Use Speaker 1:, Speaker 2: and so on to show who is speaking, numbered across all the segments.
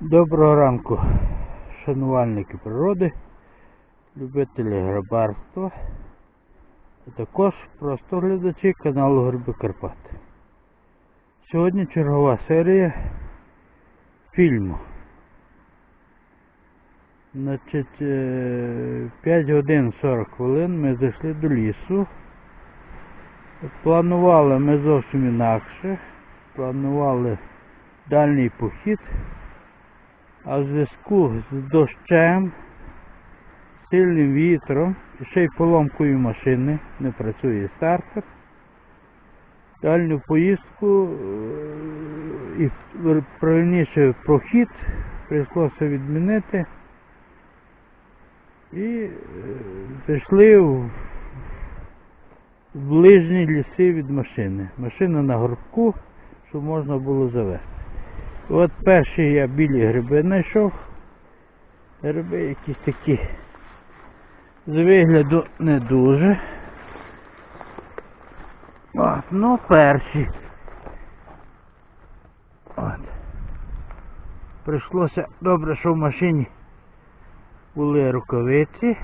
Speaker 1: Доброго ранку, шанувальники природи, любителі грибарства, а також просто глядачі каналу Гриби Карпати. Сьогодні чергова серія фільму. Значить, е, 5 годин 40 хвилин ми зайшли до лісу. Планували ми зовсім інакше. Планували дальній похід. А в зв'язку з дощем, сильним вітром ще й поломкою машини, не працює стартер. Дальню поїздку е, і правильніше прохід прийшлося відмінити. І е, зайшли в, в ближні ліси від машини. Машина на горбку, щоб можна було завести. От перші я білі гриби знайшов. Гриби якісь такі з вигляду не дуже. От, ну перші. От. Прийшлося добре, що в машині були рукавиці.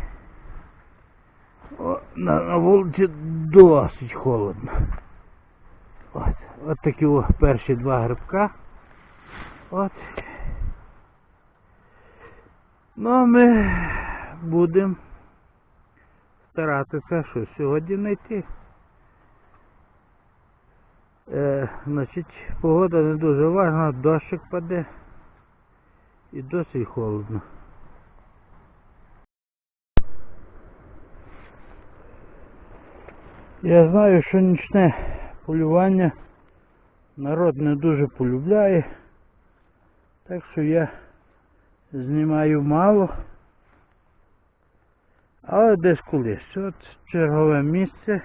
Speaker 1: О, на, на вулиці досить холодно. От, от такі о, перші два грибка. От. Ну а ми будемо старатися, що сьогодні знайти. Е, значить, погода не дуже важна, дощик паде і досить холодно. Я знаю, що нічне полювання народ не дуже полюбляє. Так що я знімаю мало. Але десь колись. От чергове місце.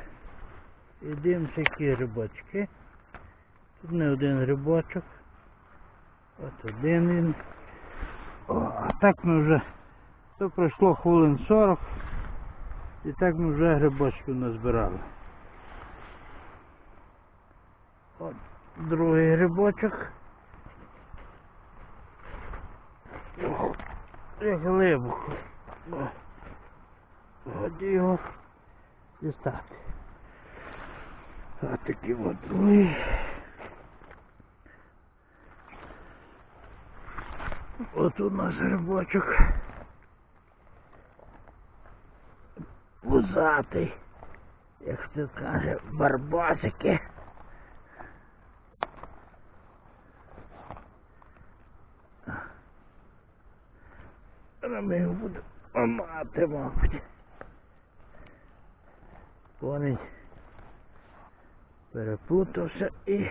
Speaker 1: І дивимося які грибочки. Тут не один грибочок. От один він. О, а так ми вже... То пройшло хвилин 40. І так ми вже грибочків назбирали. От другий грибочок. Як глибоко. Годі його дістати. А такий от. От у нас грибочок. Пузатий. Як хто каже, барбасики. Ми його будемо ламати, мабуть. Вони переплутався і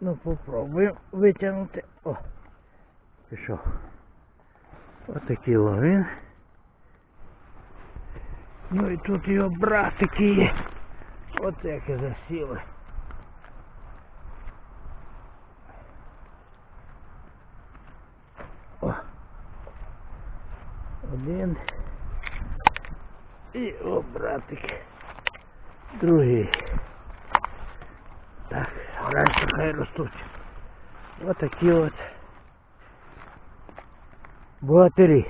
Speaker 1: ну попробуємо витягнути. О! Пішов. Отакий лавин. Ну і тут його братики є. Оце як і засіли. О! Один. І о, братик. Другий. Так, раніше хай ростуть. Ось такі от богатирі.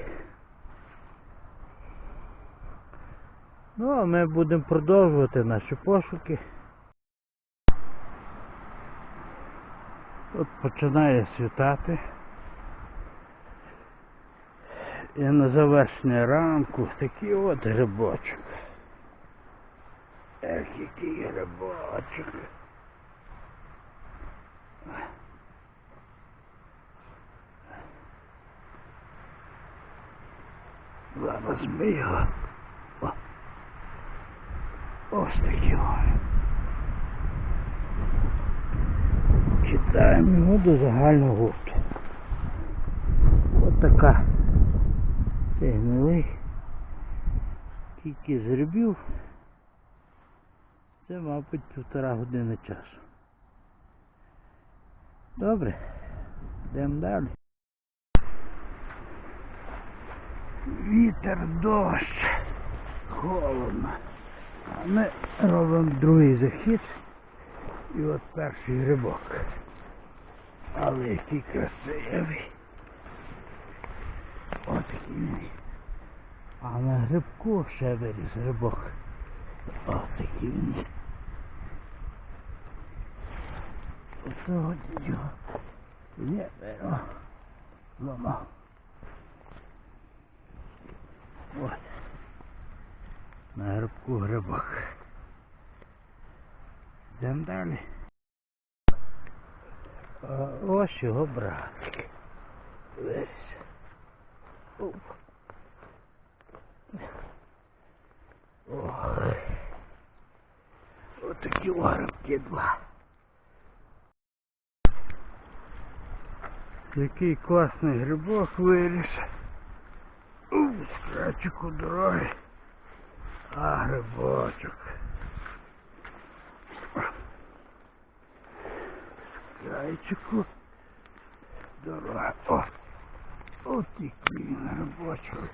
Speaker 1: Ну, а ми будемо продовжувати наші пошуки. От починає світати. І на завершення ранку такий от грибочок. Ех, який грибочок. Зараз ми його. Ось такі. Читаємо його до загального гурту. Ось така. Цей гнилий. Кілька грибів. Це, мабуть, півтора години часу. Добре. Йдемо далі. Вітер, дощ. Холодно. А ми робимо другий захід. І от перший грибок. Але який красивий. А на грибку ще виріс грибок. О, такий він. Оцього його. Є, беру. Зламав. От. На грибку грибок. Йдемо далі. Ось його братик. Весь. Оп. Ох. Отакі грибки два. Який класний грибок виріс. У, страчику дороги. А грибочок. Крайчику дорога. О! От який він грибочок.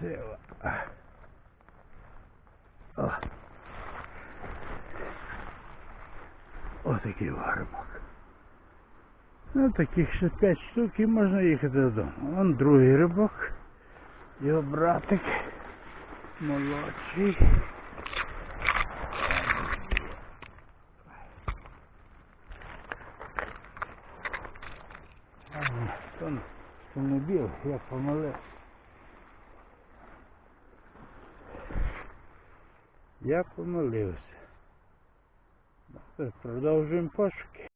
Speaker 1: Сила. О. Отакий грибок. Ну, таких ще п'ять штук і можна їхати додому. Вон другий рибок. Його братик. Молодший. А, ні, то, то не біг, я помилився. Я помилився. Тепер Продовжуємо пошуки.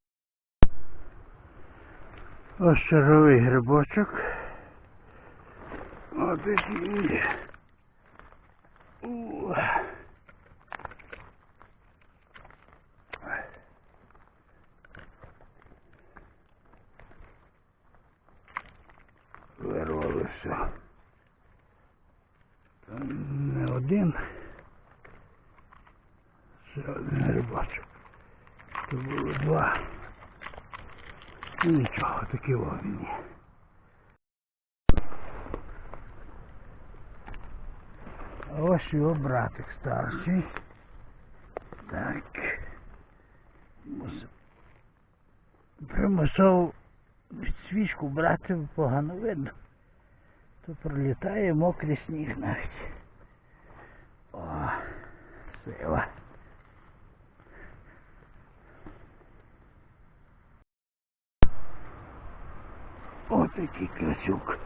Speaker 1: Ось черговий грибочок. Ось такий він є. У. Вирвалося. Там Не один. Ще один грибочок. Тут два. Ну нічого, такі вогні. А ось його братик старший. Так. Примусов свічку брати погано видно. То пролітає мокрий сніг навіть. О, сила. Отакий красюк.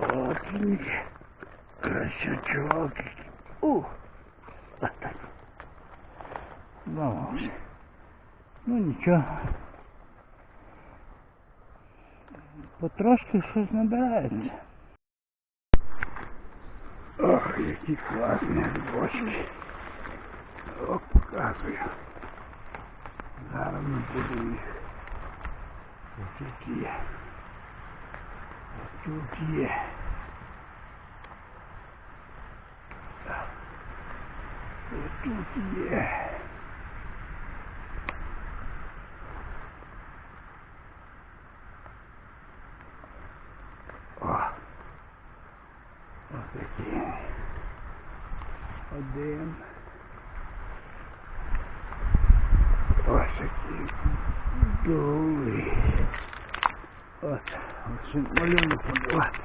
Speaker 1: От він є. Красючок. Ух. Отак. Зламався. Ну нічого. Потрошки щось набирається. Ох, які класні грибочки. О, показую. Зараз ми будемо їх. Ось тут є. Ось тут є. Ось тут є. О. Ось такі. Один. Ось такий довгий. От, ось він малюнок малювати.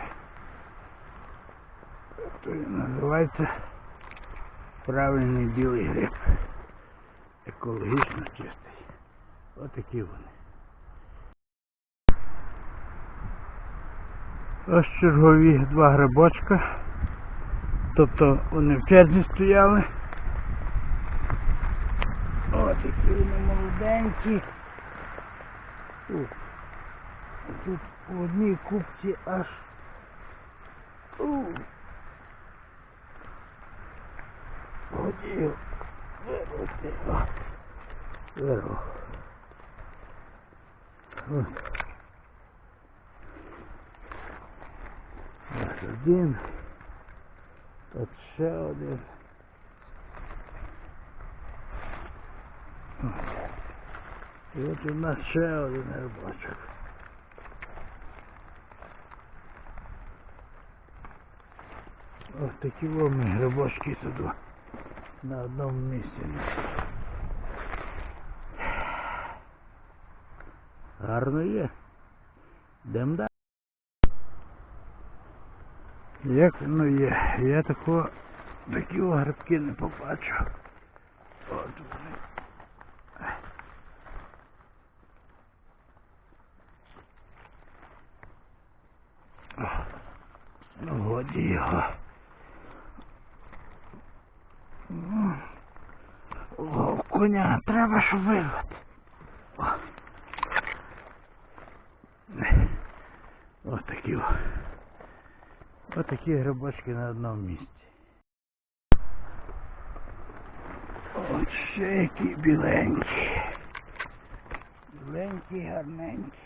Speaker 1: То він називається правильний білий гриб. Екологічно чистий. Отакі вони. Ось чергові два грибочка. Тобто вони в черзі стояли. О, такі вони молоденькі. О, тут у одній купці аж. Хотів вирвати. Вирвав. Один. От ще один. І от у нас ще один грибочок. Ось такі вовні грибочки тут на одному місці. Гарно є. Йдем далі. Як воно є? Я тако такі грибки не побачив. От вони. О, Ну, годі його. Коня треба, щоб вирвати. Отакі. о. Отакі грибочки на одному місці. От ще які біленькі. Біленькі, гарненькі.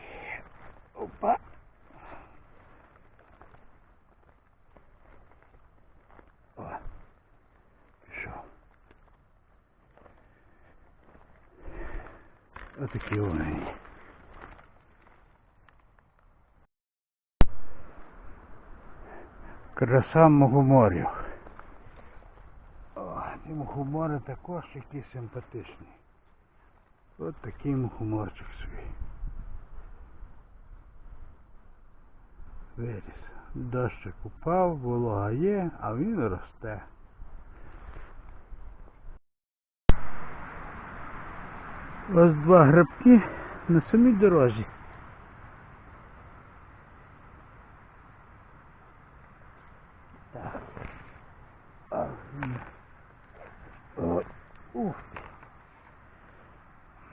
Speaker 1: Опа. О. Пішов. Отакі вони. Краса мухоморів. О, ці мухомори також які симпатичні. От такий мухоморчик собі. Виріс. Дощик упав, волога є, а він росте. Ось два грибки на самій дорозі. Так. О, ух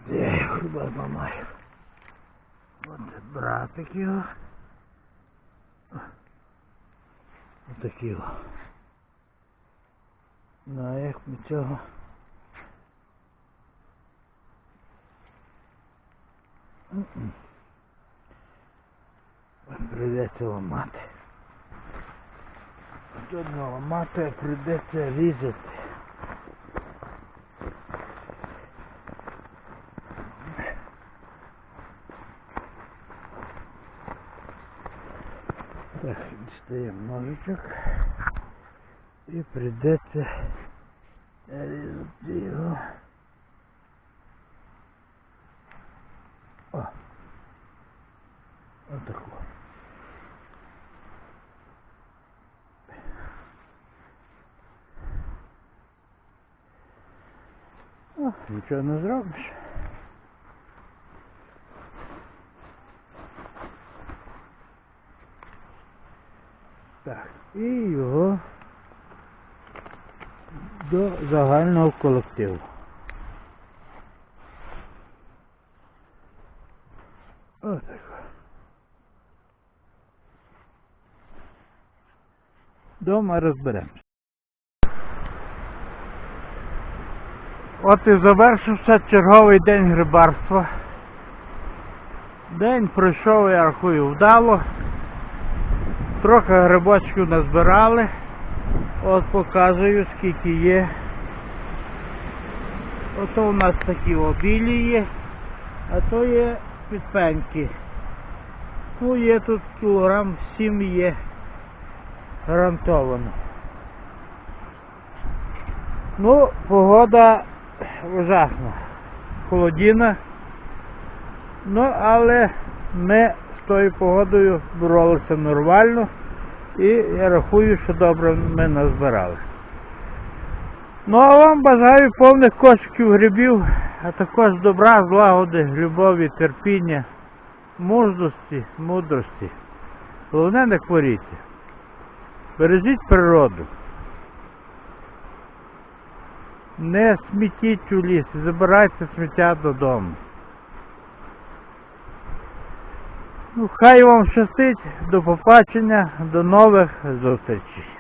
Speaker 1: ти. Я хіба зламаю? От братик його. Отакі о. Ну а як ми цього? Прийдеться ламати. Не ламати, прийдеться різати. Так, дістаємо ножичок. І прийдеться різати його. О! Отако. Нічого не зробиш. Так, і його до загального колективу. Отак. Дома розберемося. От і завершився черговий день грибарства. День пройшов, я рахую, вдало. Трохи грибочків назбирали. От показую скільки є. Ото у нас такі обілі є, а то є підпеньки. Ну є тут кілограм 7 є гарантовано. Ну, погода ужасна. Холодіна. Ну, але ми з тою погодою боролися нормально і я рахую, що добре ми назбирали. Ну а вам бажаю повних кошиків грибів, а також добра, злагоди, любові, терпіння, мужності, мудрості. Головне не хворійте. Бережіть природу. Не смітіть у ліс, забирайте сміття додому. Ну, хай вам щастить, до побачення, до нових зустрічей.